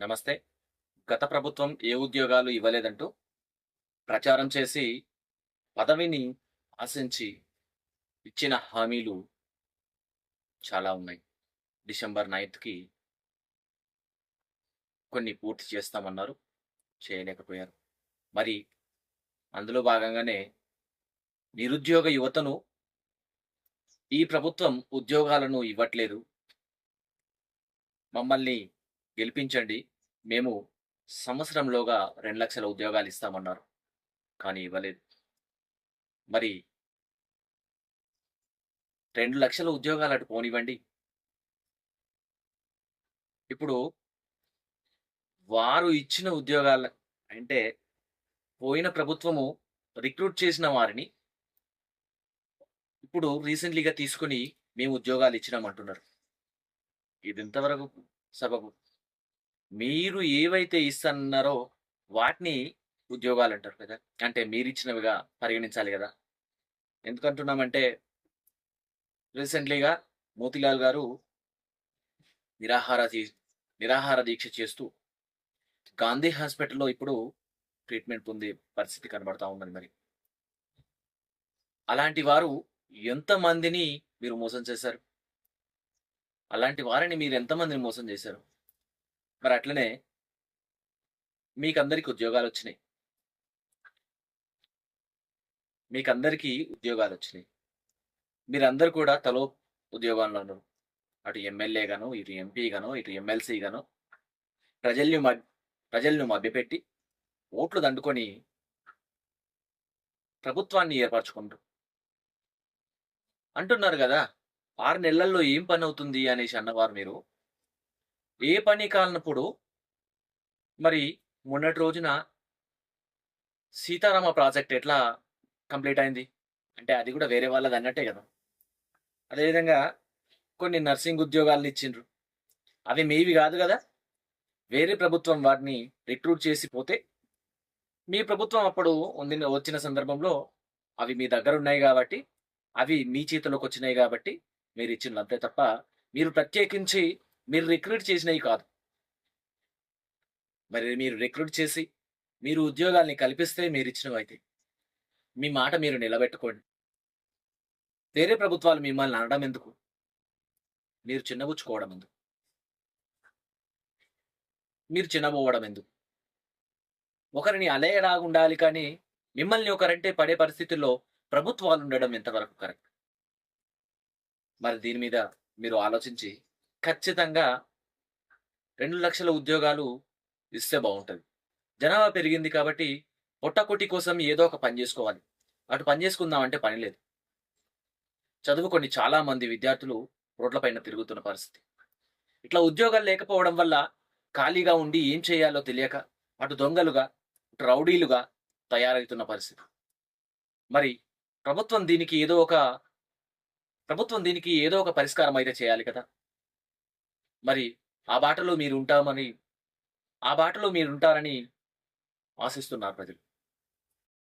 నమస్తే. గత ప్రభుత్వం ఏ ఉద్యోగాలు ఇవ్వలేదంటూ ప్రచారం చేసి పదవిని ఆశించి ఇచ్చిన హామీలు చాలా ఉన్నాయి. డిసెంబర్ నైన్త్కి కొన్ని పూర్తి చేస్తామన్నారు. చేయలేకపోయారు. మరి అందులో భాగంగానే నిరుద్యోగ యువతను ఈ ప్రభుత్వం ఉద్యోగాలను ఇవ్వట్లేదు. మమ్మల్ని గెలిపించండి. మేము సంవత్సరంలోగా రెండు లక్షల ఉద్యోగాలు ఇస్తామన్నారు. కానీ ఇవ్వలేదు. మరి రెండు లక్షల ఉద్యోగాలు అటు పోనివ్వండి. ఇప్పుడు వారు ఇచ్చిన ఉద్యోగాల అంటే పోయిన ప్రభుత్వము రిక్రూట్ చేసిన వారిని ఇప్పుడు రీసెంట్లీగా తీసుకుని మేము ఉద్యోగాలు ఇచ్చినామంటున్నారు. ఇది ఇంతవరకు సబబు మీరు ఏవైతే ఇస్తున్నారో వాటిని ఉద్యోగాలు అంటారు కదా. అంటే మీరు ఇచ్చినవిగా పరిగణించాలి కదా. ఎందుకంటున్నామంటే రీసెంట్లీగా మోతిలాల్ గారు నిరాహార నిరాహార దీక్ష చేస్తూ గాంధీ హాస్పిటల్లో ఇప్పుడు ట్రీట్మెంట్ పొందే పరిస్థితి కనబడతా ఉన్నది మరి. అలాంటి వారు ఎంతమందిని మీరు మోసం చేశారు? అలాంటి వారిని మీరు ఎంతమందిని మోసం చేశారు? మరి అట్లనే మీకందరికి ఉద్యోగాలు వచ్చినాయి మీకందరికీ ఉద్యోగాలు వచ్చినాయి మీరందరూ కూడా తలో ఉద్యోగాల్లో ఉన్నారు అటు ఎమ్మెల్యే గాను ఇటు ఎంపీ గాను ఇటు ఎమ్మెల్సీ గాను ప్రజల్ని మభ్య ప్రజలను మభ్యపెట్టి ఓట్లు దండుకొని ప్రభుత్వాన్ని ఏర్పరచుకుంటారు అంటున్నారు కదా ఆరు నెలల్లో ఏం పని అవుతుంది అనేసి అన్నవారు మీరు? ఏ పని కాలనప్పుడు మరి మొన్నటి రోజున సీతారామ ప్రాజెక్ట్ ఎట్లా కంప్లీట్ అయింది? అంటే అది కూడా వేరే వాళ్ళది అన్నట్టే కదా. అదేవిధంగా కొన్ని నర్సింగ్ ఉద్యోగాలను ఇచ్చిండ్రు. అవి మీవి కాదు కదా. వేరే ప్రభుత్వం వాటిని రిక్రూట్ చేసి పోతే మీ ప్రభుత్వం అప్పుడు ఉంది వచ్చిన సందర్భంలో అవి మీ దగ్గర ఉన్నాయి కాబట్టి అవి మీ చేతిలోకి వచ్చినాయి కాబట్టి మీరు ఇచ్చిండ్రు అంతే తప్ప మీరు ప్రత్యేకించి మీరు రిక్రూట్ చేసినవి కాదు. మరి మీరు రిక్రూట్ చేసి మీరు ఉద్యోగాల్ని కల్పిస్తే మీరు ఇచ్చినవి అయితే మీ మాట మీరు నిలబెట్టుకోండి. వేరే ప్రభుత్వాలు మిమ్మల్ని అనడం ఎందుకు? మీరు చిన్నబుచ్చుకోవడం ఎందుకు? మీరు చిన్నబోవడం ఎందుకు? ఒకరిని అలేయలాగా ఉండాలి కానీ మిమ్మల్ని ఒకరంటే పడే పరిస్థితుల్లో ప్రభుత్వాలు ఉండడం ఎంతవరకు కరెక్ట్? మరి దీని మీద మీరు ఆలోచించి ఖచ్చితంగా రెండు లక్షల ఉద్యోగాలు ఇస్తే బాగుంటుంది. జనాభా పెరిగింది కాబట్టి పొట్టకొట్టి కోసం ఏదో ఒక పని చేసుకోవాలి. అటు పని చేసుకుందామంటే పని లేదు. చదువుకొని చాలా మంది విద్యార్థులు రోడ్లపైన తిరుగుతున్న పరిస్థితి. ఇట్లా ఉద్యోగాలు లేకపోవడం వల్ల ఖాళీగా ఉండి ఏం చేయాలో తెలియక అటు దొంగలుగా అటు రౌడీలుగా తయారవుతున్న పరిస్థితి. మరి ప్రభుత్వం దీనికి ఏదో ఒక ప్రభుత్వం దీనికి ఏదో ఒక పరిష్కారం అయితే చేయాలి కదా? మరి ఆ బాటలో మీరు ఉంటామని ఆ బాటలో మీరు ఉంటారని ఆశిస్తున్నారు ప్రజలు.